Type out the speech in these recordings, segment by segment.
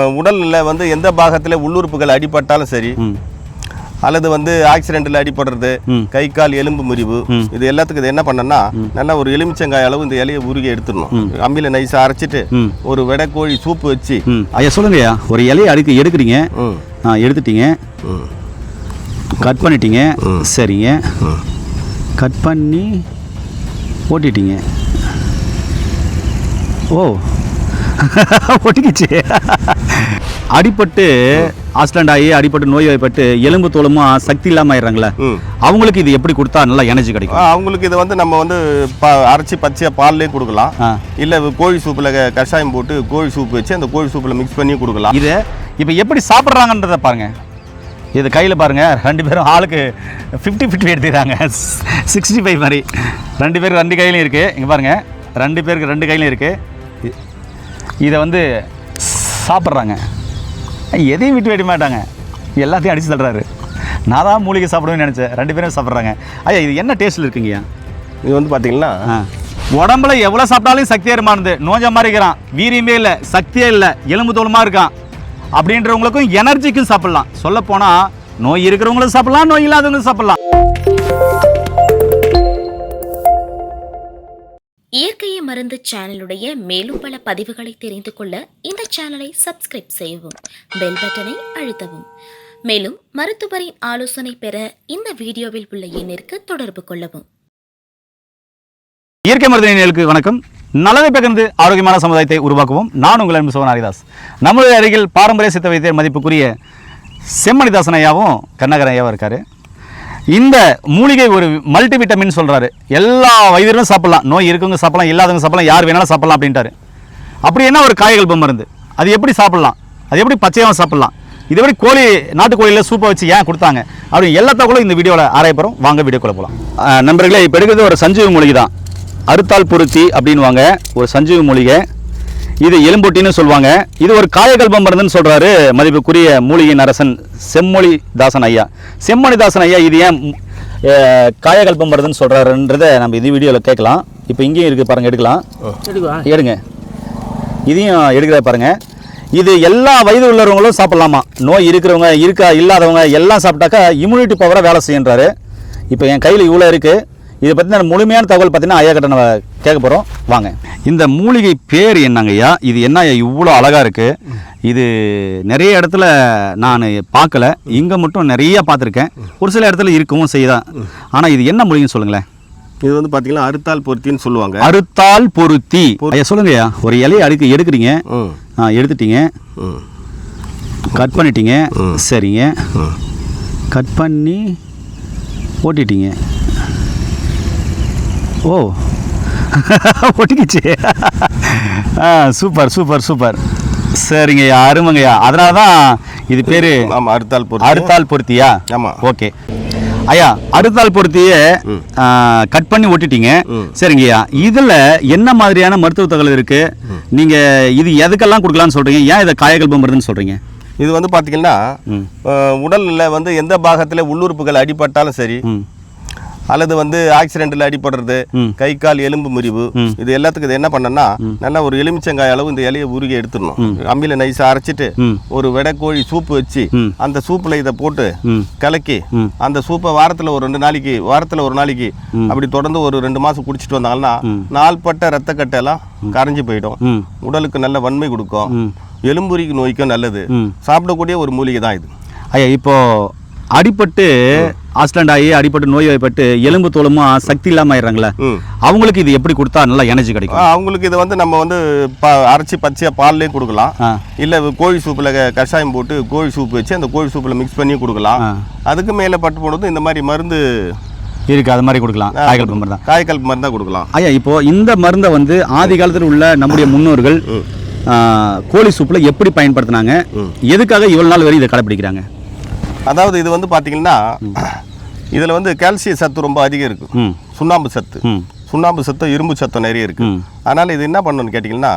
உடல்ல வந்து எந்த பாகத்தில் உள்ளுறுப்புகள் அடிபட்டாலும் சரி அல்லது வந்து ஆக்சிடென்ட்ல அடிபடுறது. கை கால் எலும்பு முறிவு இது எல்லாத்துக்கும் இது என்ன பண்ணனா நல்லா ஒரு எலுமிச்சங்காய் அளவு இந்த இலையை உருகி எடுத்துடணும். அம்மியில நைஸா அரைச்சிட்டு. ஒரு வெடைக்கோழி சூப்பு வச்சு ஐயா சொல்லுங்க ஐயா. ஒரு இலையை அடுக்கு எடுக்கிறீங்க. எடுத்துட்டீங்க. கட் பண்ணிட்டீங்க. சரிங்க. கட் பண்ணி ஓட்டிட்டீங்க. ஓ. ஒட்டிக்கிச்சு. அடிபட்டு ஆக்சிடென்ட் ஆகி அடிபட்டு நோய் வாய்ப்பட்டு எலும்பு தோலுமா சக்தி இல்லாமல் ஆயிடுறாங்களே. அவங்களுக்கு இது எப்படி கொடுத்தா நல்லா எனர்ஜி கிடைக்கும்? அவங்களுக்கு இதை வந்து நம்ம வந்து அரைச்சி பச்சையா பால்லையும் கொடுக்கலாம். இல்ல கோழி சூப்புல கஷாயம் போட்டு கோழி சூப் வச்சு அந்த கோழி சூப்புல மிக்ஸ் பண்ணி கொடுக்கலாம். இது இப்போ எப்படி சாப்பிட்றாங்கன்றத பாருங்க. இது கையில் பாருங்க ரெண்டு பேரும் ஆளுக்கு ஃபிஃப்டி ஃபிஃப்டி எடுத்துக்கிறாங்க. சிக்ஸ்டி ஃபைவ் மாதிரி. ரெண்டு பேருக்கு ரெண்டு கையிலையும் இருக்குது இங்கே பாருங்க ரெண்டு பேருக்கு ரெண்டு கையிலையும் இருக்குது இதை வந்து சாப்பிட்றாங்க. எதையும் விட்டு வைக்க மாட்டாங்க. எல்லாத்தையும் அடிச்சு தள்ளுறாரு. நான் தான் மூலிகை சாப்பிடுவேன்னு நினச்சேன். ரெண்டு பேரும் சாப்பிட்றாங்க. ஐயா இது என்ன டேஸ்ட்டில் இருக்குங்கய்யா? இது வந்து பாத்தீங்கன்னா ஆ. உடம்புல எவ்வளோ சாப்பிட்டாலும் சக்தி ஏறுமானது நோஞ்ச மாதிரி இருக்கிறான். வீரியமே இல்லை சக்தியே இல்லை எலும்பு தோலுமா இருக்கான். அப்படின்றவங்களுக்கும் எனர்ஜிக்கும் சாப்பிடலாம். சொல்ல போனா நோய் இருக்கிறவங்களும் சாப்பிடலாம் நோய் இல்லாதவங்களும் சாப்பிடலாம். இயற்கையை மருந்து சேனலுடைய மேலும் பல பதிவுகளை தெரிந்து கொள்ள இந்த சேனலை சப்ஸ்கிரைப் செய்யவும் பெல் பட்டனை அழுத்தவும். மேலும் மருத்துவரின் ஆலோசனை பெற இந்த வீடியோவில் உள்ள எண்ணிற்கு தொடர்பு கொள்ளவும். இயற்கை மருத்துவர்களுக்கு வணக்கம். நலனை பகிர்ந்து ஆரோக்கியமான சமுதாயத்தை உருவாக்குவோம் நான் உங்கள் அன்பு சோழன் ஹரிதாஸ். நம்முடைய அருகில் பாரம்பரிய சித்த வைத்தியர் மதிப்புக்குரிய செம்மணிதாசன் ஐயாவும் கண்ணகரன் ஐயாவும் இருக்காரு. இந்த மூலிகை ஒரு மல்டி விட்டமின் சொல்கிறாரு எல்லா வயதிலும் சாப்பிடலாம். நோய் இருக்கவங்க சாப்பிடலாம் இல்லாதவங்க சாப்பிடலாம் யார் வேணாலும் சாப்பிடலாம் அப்படின்ட்டாரு. அப்படி என்ன ஒரு காய்கல்ப மருந்து? அது எப்படி சாப்பிட்லாம்? அது எப்படி பச்சையாக சாப்பிட்லாம்? இது எப்படி கோழி நாட்டுக்கோழியில் சூப்பை வச்சு ஏன் கொடுத்தாங்க? அப்படி எல்லாத்த கூட இந்த வீடியோவில் ஆராய வாங்க வாங்க வீடியோக்குள்ள போகலாம் நண்பர்களே இப்போ எடுக்கிறது ஒரு சஞ்சீவ மூலிகை தான். அறுத்தால் பொருத்தி அப்படின்வாங்க ஒரு சஞ்சீவ மூலிகை. இது எலும்பொட்டின்னு சொல்லுவாங்க. இது ஒரு காயகல்ப மருந்துன்னு சொல்றாரு மதிப்புக்குரிய மூலிகையின் அரசன் செம்மொழி தாசன் ஐயா. செம்மொழி தாசன் ஐயா இது ஏன் அஹ், காயகல்ப மருந்துன்னு சொல்றாருன்றதை நம்ம இது வீடியோவில் கேட்கலாம். இப்போ இங்கேயும் இருக்குது பாருங்க எடுக்கலாம். எடுங்க. இதையும் எடுக்கிறத பாருங்க. இது எல்லா வயது உள்ளவங்களும் சாப்பிடலாமா? நோய் இருக்கிறவங்க இருக்கா இல்லாதவங்க எல்லாம் சாப்பிட்டாக்கா இம்யூனிட்டி பவராக வேலை செய்யுன்றாரு. இப்போ என் கையில் இவ்வளோ இருக்குது இதை பற்றின முழுமையான தகவல் பார்த்தீங்கன்னா ஐயா கிட்ட நம்ம கேட்க போகிறோம் வாங்க. இந்த மூலிகை பேர் என்னங்க ஐயா? இது என்ன ஐயா? இவ்வளோ அழகாக இருக்குது இது நிறைய இடத்துல நான் பார்க்கல. இங்கே மட்டும் நிறைய பார்த்துருக்கேன். ஒரு சில இடத்துல இருக்கவும் செய்யுதான் ஆனால் இது என்ன மூலிகைன்னு சொல்லுங்களேன். இது வந்து பாத்தீங்கன்னா அறுத்தால் பொருத்தின்னு சொல்லுவாங்க. அறுத்தால் பொருத்தி. ஐயா சொல்லுங்கய்யா ஒரு இலையை அடுக்கு எடுக்கிறீங்க. எடுத்துட்டீங்க. கட் பண்ணிட்டீங்க. சரிங்க. கட் பண்ணி ஓட்டிட்டீங்க. ஓ. ஒட்டிக்கிச்சு. ஆ சூப்பர் சூப்பர் சூப்பர். சரிங்கய்யா அருமைங்கய்யா அதனால தான் இது பேர் ஆமா அறுத்தால் பொருத்தி. அறுத்தால் பொருத்தியா? ஆமா. ஓகே. ஐயா அறுத்தால் பொருத்தியே கட் பண்ணி ஒட்டிட்டீங்க. சரிங்கய்யா இதுல என்ன மாதிரியான மருத்துவ தகவல் இருக்கு? நீங்க இது எதுக்கெல்லாம் கொடுக்கலாம்னு சொல்றீங்க? ஏன் இதை காயகல்ப மருந்துன்னு சொல்றீங்க? இது வந்து. அஹ், உடல்ல வந்து எந்த பாகத்தில் உள்ளுறுப்புகள் அடிபட்டாலும் சரி அல்லது வந்து ஆக்சிடென்ட்ல அடிபடுறது. கை கால் எலும்பு முறிவு. இது எல்லாத்துக்கும் இது என்ன பண்ணனா நல்லா ஒரு எலுமிச்சங்காய் அளவு இந்த இலையை உருகி எடுத்துடணும். அம்மியில நைஸா அரைச்சிட்டு ஒரு வெடைக்கோழி சூப்பு வச்சு. அந்த சூப்புல இதை போட்டு கலக்கி. அந்த சூப்பை வாரத்துல ஒரு ரெண்டு நாளைக்கு வாரத்துல ஒரு நாளைக்கு அப்படி தொடர்ந்து ஒரு ரெண்டு மாசம் குடிச்சிட்டு வந்தாங்கன்னா நாள்பட்ட ரத்தக்கட்டை எல்லாம் கரைஞ்சு போயிடும். உடலுக்கு நல்ல வன்மை கொடுக்கும். எலும்புரிக்கு நோய்க்கும் நல்லது. சாப்பிடக்கூடிய ஒரு மூலிகை தான் இது. ஐயா இப்போ அடிபட்டு ஆக்சிடென்ட் ஆகி அடிபட்டு நோய் வாய்ப்பட்டு எலும்பு தோலுமா சக்தி இல்லாமல் ஆயிடுறாங்களே அவங்களுக்கு இது எப்படி கொடுத்தா நல்லா எனர்ஜி கிடைக்கும்? அவங்களுக்கு இதை வந்து நம்ம வந்து ப அரைச்சி பச்சையா பால்லையும் கொடுக்கலாம். இல்லை கோழி சூப்பில் கஷாயம் போட்டு கோழி சூப் வச்சு அந்த கோழி சூப்பில் மிக்ஸ் பண்ணி கொடுக்கலாம். அதுக்கு மேலே பட்டு போனது இந்த மாதிரி மருந்து இருக்கு அது மாதிரி கொடுக்கலாம். காய்கல்ப மருந்து தான் காய்கல் கொடுக்கலாம். ஐயா இப்போ இந்த மருந்தை வந்து ஆதி காலத்தில் உள்ள நம்முடைய முன்னோர்கள் கோழி சூப்பில் எப்படி பயன்படுத்தினாங்க? எதுக்காக இவ்வளவு நாள் வரை இதை கடைப்பிடிக்கிறாங்க? அதாவது இது வந்து பார்த்தீங்கன்னா இதில் வந்து கால்சிய சத்து ரொம்ப அதிகம் இருக்கு. ம். சுண்ணாம்பு சத்து. சுண்ணாம்பு சத்து இரும்பு சத்தம் நிறைய இருக்கு. ம். அதனால் இது என்ன பண்ணணும்னு கேட்டிங்கன்னா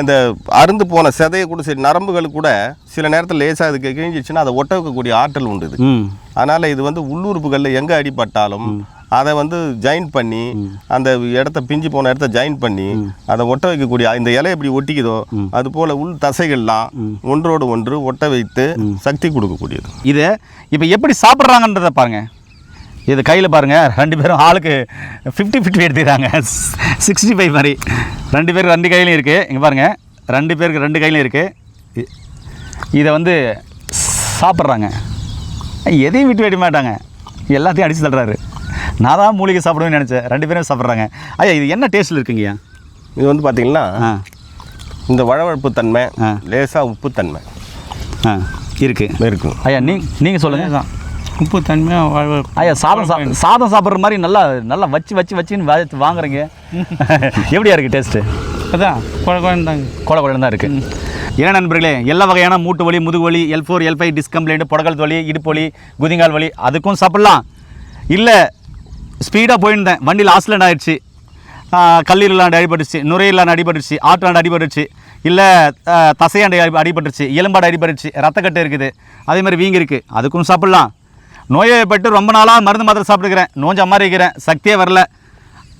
இந்த அருந்து போன செதையை கூட சரி நரம்புகள் கூட சில நேரத்தில் லேசாக இதுக்கு கிழிஞ்சிச்சுன்னா அதை ஒட்ட வைக்கக்கூடிய ஆற்றல் உண்டு இது. அதனால் இது வந்து உள்ளுறுப்புகளில் எங்கே அடிபட்டாலும் அதை வந்து ஜாயின் பண்ணி அந்த இடத்த பிஞ்சு போன இடத்த ஜாயின் பண்ணி அதை ஒட்ட வைக்கக்கூடிய இந்த இலை எப்படி ஒட்டிக்குதோ அது போல் உள் தசைகள்லாம் ஒன்றோடு ஒன்று ஒட்ட வைத்து சக்தி கொடுக்கக்கூடியது. இது இப்போ எப்படி சாப்பிட்றாங்கன்றதை பாருங்கள் இது கையில் பாருங்கள் ரெண்டு பேரும் ஆளுக்கு ஃபிஃப்டி ஃபிஃப்டி எடுத்துக்கிறாங்க. சிக்ஸ்டி ஃபைவ் மாதிரி. ரெண்டு பேருக்கு ரெண்டு கையிலையும் இருக்குது இங்கே பாருங்கள் ரெண்டு பேருக்கு ரெண்டு கையிலையும் இருக்குது இதை வந்து சாப்பிட்றாங்க. எதையும் விட்டு வைக்க மாட்டாங்க. எல்லாத்தையும் அடித்து தள்ளுறாரு. நான் தான் மூலிகை சாப்பிடுவேன்னு நினச்சேன். ரெண்டு பேரும் சாப்பிட்றாங்க. ஐயா இது என்ன டேஸ்ட்டில் இருக்குங்கய்யா இது வந்து பார்த்தீங்கன்னா ஆ. இந்த வழவழப்பு தன்மை ஆ. லேசா உப்பு தன்மை. ஆ இருக்குது இருக்கும் ஐயா நீ நீங்கள் சொல்லுங்கள் உப்பு தன்மையாக வாழ்வு ஐயா சாதம் சாதம் சாப்பிட்ற மாதிரி நல்லா நல்லா வச்சு வச்சு வச்சுன்னு வா- வாங்குறீங்க. எப்படியா இருக்குது டேஸ்ட்டு அதான் குழ குழந்தாங்க கோல கோலம் தான் இருக்குது ஏன்னா நண்பர்களே எல்லா வகையான மூட்டு வலி முதுகு வலி L four L five disc complaint புடகல் வலி இடுப்பு வலி குதிங்கால் வலி அதுக்கும் சாப்பிட்லாம். இல்லை ஸ்பீடாக போயிருந்தேன். வண்டியில் ஆக்சிடென்ட் ஆயிடுச்சு. கல்லீரலாண்டு அடிபட்டுச்சு நுரையீரலாண்டு அடிபட்டுச்சு ஆற்றாண்டு அடிபட்டுச்சு இல்லை தசையாண்டு அடி அடிபட்டுருச்சு. எலும்பாடு அடிபட்டுச்சு ரத்தக்கட்டு இருக்குது. அதே மாதிரி வீங்கி இருக்குது அதுக்கும் சாப்பிட்லாம். நோயப்பட்டு ரொம்ப நாளாக மருந்து மாத்திரை சாப்பிட்டுக்கிறேன். நோஞ்ச மாதிரி இருக்கிறேன். சக்தியே வரல.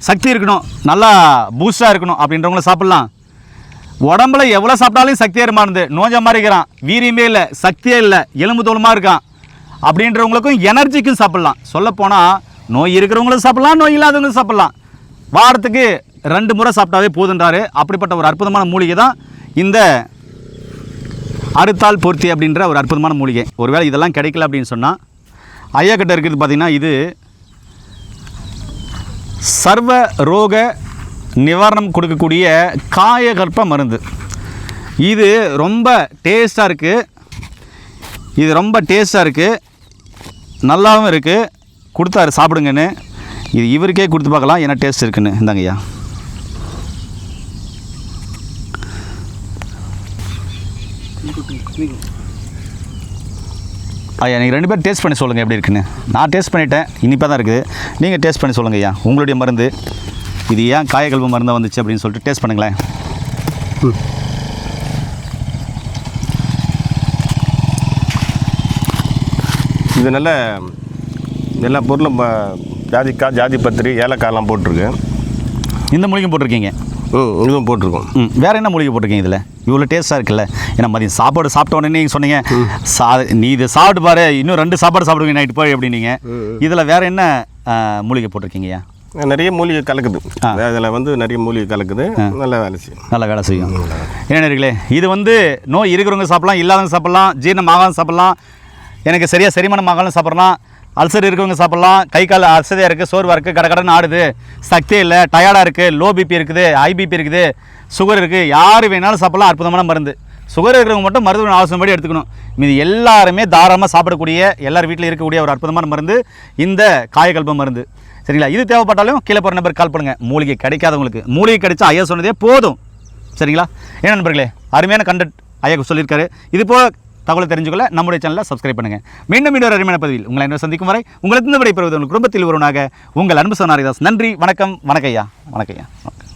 சக்தி இருக்கணும். நல்லா பூஸ்டாக இருக்கணும். அப்படின்றவங்கள சாப்பிட்லாம். உடம்புல எவ்வளோ சாப்பிட்டாலும் சக்தியாக இருமானது. நோஞ்ச மாதிரி இருக்கிறான். வீரியமே இல்லை. சக்தியே இல்லை. எலும்பு தோலுமாக இருக்கான். அப்படின்றவங்களுக்கும் எனர்ஜிக்கும் சாப்பிட்லாம். சொல்லப்போனால் நோய் இருக்கிறவங்களும் சாப்பிட்லாம் நோய் இல்லாதவங்களும் சாப்பிட்லாம். வாரத்துக்கு ரெண்டு முறை சாப்பிட்டாவே போதுன்றாரு. அப்படிப்பட்ட ஒரு அற்புதமான மூலிகை தான் இந்த அறுத்தால் பொருத்தி அப்படின்ற ஒரு அற்புதமான மூலிகை. ஒருவேளை இதெல்லாம் கிடைக்கல அப்படின்னு சொன்னால் ஐயா கிட்ட இருக்கிறது பார்த்திங்கன்னா இது சர்வ ரோக நிவாரணம் கொடுக்கக்கூடிய காயகற்ப மருந்து. இது ரொம்ப டேஸ்ட்டாக இருக்குது இது ரொம்ப டேஸ்ட்டாக இருக்குது நல்லாவும் இருக்குது கொடுத்தாரு சாப்பிடுங்கன்னு. இது இவருக்கே கொடுத்து பார்க்கலாம் என்ன டேஸ்ட் இருக்குன்னு. இந்தாங்கய்யா ஐயா. ஐயா நீங்கள் ரெண்டு பேரும் டேஸ்ட் பண்ணி சொல்லுங்கள் எப்படி இருக்குன்னு. நான் டேஸ்ட் பண்ணிட்டேன் இனிப்பாக தான் இருக்குது. நீங்கள் டேஸ்ட் பண்ணி சொல்லுங்கள் ஐயா உங்களுடைய மருந்து. இது ஏன் காயக்கல்பு மருந்தாக வந்துச்சு அப்படின்னு சொல்லிட்டு டேஸ்ட் பண்ணுங்களேன். இது நல்ல எல்லா பொருளும் ஜாதிக்காய் ஜாதி பத்திரி ஏலக்காய்லாம் போட்டிருக்கு. இந்த மூலிகை போட்டிருக்கீங்க? ம் இதுவும் போட்டிருக்கோம். ம் வேறு என்ன மூலிகை போட்டிருக்கீங்க இதில்? இவ்வளோ டேஸ்ட்டாக இருக்குல்ல. ஏன்னா மதியம் சாப்பாடு சாப்பிட்ட உடனே நீங்கள் சொன்னீங்க சா நீ இதை சாப்பிட்டு பாரு இன்னும் ரெண்டு சாப்பாடு சாப்பிடுவீங்க நைட்டு போய் அப்படின்னீங்க. இதில் வேறு என்ன மூலிகை போட்டிருக்கீங்கய்யா நிறைய மூலிகை கலக்குது. அதில் வந்து நிறைய மூலிகை கலக்குது. நல்ல வேலை செய்யும். நல்லா வேலை செய்யும். என்ன நேயர்களே இது வந்து நோய் இருக்கிறவங்க சாப்பிடலாம் இல்லாதவங்க சாப்பிடலாம் ஜீரணம் சாப்பிடலாம் எனக்கு சரியாக செரிமானம் ஆகாலும் சாப்பிடலாம் அல்சர் இருக்கவங்க சாப்பிட்லாம். கை கால் அசதியாக இருக்குது சோர்வாக இருக்குது கடை ஆடுது. சக்தி இல்லை டயர்டாக இருக்குது லோ பிபி இருக்குது ஐபிபி இருக்குது சுகர் இருக்குது யார் வேணாலும் சாப்பிடலாம் அற்புதமான மருந்து. சுகர் இருக்கிறவங்க மட்டும் மருத்துவ ஆலோசனைப்படி எடுத்துக்கணும். இது எல்லாருமே தாராளமாக சாப்பிடக்கூடிய எல்லார் வீட்டில் இருக்கக்கூடிய ஒரு அற்புதமான மருந்து இந்த காயக்கல்ப மருந்து. சரிங்களா? இது தேவைப்பட்டாலும் கீழே போகிற நம்பர் கால் பண்ணுங்கள் மூலிகை கிடைக்காதவங்களுக்கு. மூலிகை கிடைச்சா ஐயா சொன்னதே போதும். சரிங்களா? ஏன் நண்பர்களே? அருமையான கண்டக்ட் ஐயா சொல்லியிருக்காரு. இது போல் தகவலை தெரிஞ்சுக்கொள்ள நம்முடைய சேனலை சப்ஸ்கிரைப் பண்ணுங்கள் மீண்டும் இன்னொரு அருமையான பதிவில் உங்களை என்ன சந்திக்கும் வரை உங்களுக்கு இந்த விடைபெறுவது உங்கள் குடும்பத்தில் ஒருவனாக உங்கள் அன்பு சோனாரிதாஸ். நன்றி வணக்கம் வணக்கையா வணக்கையா வணக்கம்